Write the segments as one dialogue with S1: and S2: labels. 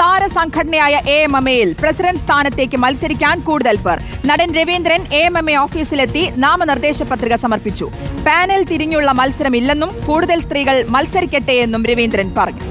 S1: താരസംഘടനയായ A M M എയിൽ president സ്ഥാനത്തേക്ക് മത്സരിക്കാൻ കൂടുതൽ പേർ. നടൻ Raveendran A M M A ഓഫീസിലെത്തി നാമനിർദ്ദേശ പത്രിക സമർപ്പിച്ചു. പാനൽ തിരിഞ്ഞുള്ള മത്സരമില്ലെന്നും കൂടുതൽ സ്ത്രീകൾ മത്സരിക്കട്ടെ എന്നും രവീന്ദ്രൻ പറഞ്ഞു.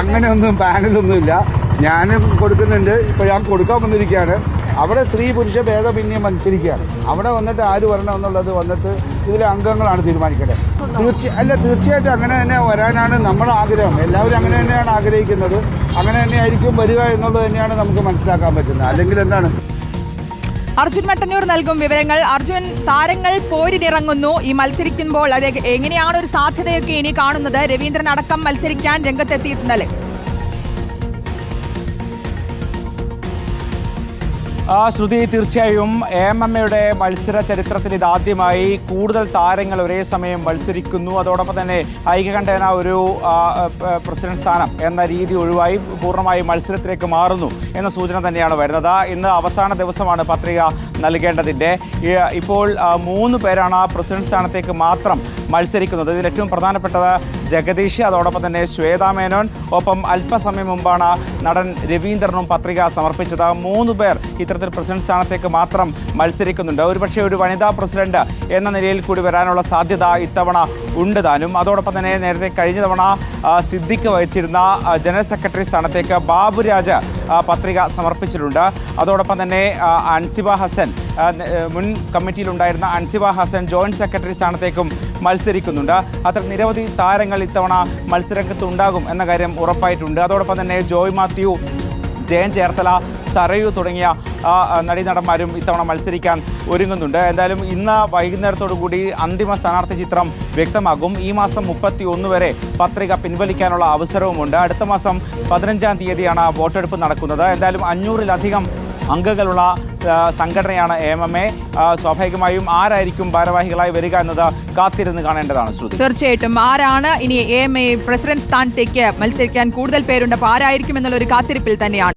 S2: അങ്ങനെയൊന്നും പാനലൊന്നുമില്ല. ഞാനും കൊടുക്കുന്നുണ്ട്. ഇപ്പൊ ഞാൻ കൊടുക്കാൻ വന്നിരിക്കുകയാണ്. അവിടെ സ്ത്രീ പുരുഷ ഭേദമന്യേ മത്സരിക്കുകയാണ് അവിടെ വന്നിട്ട് ആര് വരണം എന്നുള്ളത് വന്നിട്ട് ഇതിലെ അംഗങ്ങളാണ് തീരുമാനിക്കേണ്ടത്. തീർച്ച അല്ല തീർച്ചയായിട്ടും അങ്ങനെ തന്നെ വരാനാണ് നമ്മുടെ ആഗ്രഹം. എല്ലാവരും അങ്ങനെ തന്നെയാണ് ആഗ്രഹിക്കുന്നത്. അങ്ങനെ തന്നെ ആയിരിക്കും വരിക എന്നുള്ളത് തന്നെയാണ് നമുക്ക് മനസ്സിലാക്കാൻ പറ്റുന്നത്. അല്ലെങ്കിൽ എന്താണ്?
S1: അർജുൻ മട്ടന്നൂർ നൽകും വിവരങ്ങൾ. അർജുൻ താരങ്ങൾ പോരിനിറങ്ങുന്നു. ഈ മത്സരിക്കുമ്പോൾ അത് എങ്ങനെയാണ് ഒരു സാധ്യതയൊക്കെ ഇനി കാണുന്നത്? രവീന്ദ്രൻ അടക്കം മത്സരിക്കാൻ രംഗത്തെത്തിയിട്ടുണ്ടല്ലേ
S3: ശ്രുതി തീർച്ചയായും എ എം എയുടെ മത്സര ചരിത്രത്തിൽ ഇതാദ്യമായി കൂടുതൽ താരങ്ങൾ ഒരേ സമയം മത്സരിക്കുന്നു. അതോടൊപ്പം തന്നെ ഐക്യകണ്ഠേന ഒരു ആ, ആ, പ്രസിഡന്റ് സ്ഥാനം എന്ന രീതി ഒഴിവായി പൂർണമായും മത്സരത്തിലേക്ക് മാറുന്നു എന്ന സൂചന തന്നെയാണ് വരുന്നത്. ഇന്ന് അവസാന ദിവസമാണ് പത്രിക നൽകേണ്ടതിന്റെ. ഇപ്പോൾ മൂന്ന് പേരാണ് ആ പ്രസിഡന്റ് സ്ഥാനത്തേക്ക് മാത്രം മത്സരിക്കുന്നത്. ഇതിൽ ഏറ്റവും പ്രധാനപ്പെട്ടത് ജഗദീഷ് അതോടൊപ്പം തന്നെ ശ്വേതാ മേനോൻ. ഒപ്പം അല്പസമയം മുമ്പാണ് നടൻ രവീന്ദ്രനും പത്രിക സമർപ്പിച്ചത്. മൂന്ന് പേർ ഇത്തരത്തിൽ പ്രസിഡന്റ് സ്ഥാനത്തേക്ക് മാത്രം മത്സരിക്കുന്നുണ്ട്. ഒരുപക്ഷെ ഒരു വനിതാ പ്രസിഡന്റ് എന്ന നിലയിൽ കൂടി വരാനുള്ള സാധ്യത ഇത്തവണ ഉണ്ട് താനും. അതോടൊപ്പം തന്നെ നേരത്തെ കഴിഞ്ഞ തവണ സിദ്ദിഖ് വഹിച്ചിരുന്ന ജനറൽ സെക്രട്ടറി സ്ഥാനത്തേക്ക് ബാബുരാജ് പത്രിക സമർപ്പിച്ചിട്ടുണ്ട്. അതോടൊപ്പം തന്നെ അൻസിബ ഹസൻ മുൻ കമ്മിറ്റിയിലുണ്ടായിരുന്ന അൻസിബ ഹസൻ ജോയിന്റ് സെക്രട്ടറി സ്ഥാനത്തേക്കും മത്സരിക്കുന്നുണ്ട്. അത്ര നിരവധി താരങ്ങൾ ഇത്തവണ മത്സരരംഗത്ത് ഉണ്ടാകും എന്ന കാര്യം ഉറപ്പായിട്ടുണ്ട്. അതോടൊപ്പം തന്നെ ജോയ് മാത്യു ജയൻ ചേർത്തല സറയു തുടങ്ങിയ നടീനടന്മാരും ഇത്തവണ മത്സരിക്കാൻ ഒരുങ്ങുന്നുണ്ട്. എന്തായാലും ഇന്ന് വൈകുന്നേരത്തോടു കൂടി അന്തിമ സ്ഥാനാർത്ഥി ചിത്രം വ്യക്തമാകും. ഈ മാസം മുപ്പത്തി ഒന്ന് വരെ പത്രിക പിൻവലിക്കാനുള്ള അവസരവുമുണ്ട്. അടുത്ത മാസം പതിനഞ്ചാം തീയതിയാണ് വോട്ടെടുപ്പ് നടക്കുന്നത്. എന്തായാലും അഞ്ഞൂറിലധികം അംഗങ്ങളുള്ള സംഘടനയാണ് എം എം എ. സ്വാഭാവികമായും ആരായിരിക്കും ഭാരവാഹികളായി വരിക എന്നത് കാത്തിരുന്ന് കാണേണ്ടതാണ് ശ്രുതി.
S1: തീർച്ചയായിട്ടും ആരാണ് ഇനി എ എം പ്രസിഡന്റ് സ്ഥാനത്തേക്ക് മത്സരിക്കാൻ കൂടുതൽ പേരുണ്ട് അപ്പോൾ ആരായിരിക്കും എന്നുള്ള ഒരു കാത്തിരിപ്പിൽ തന്നെയാണ്.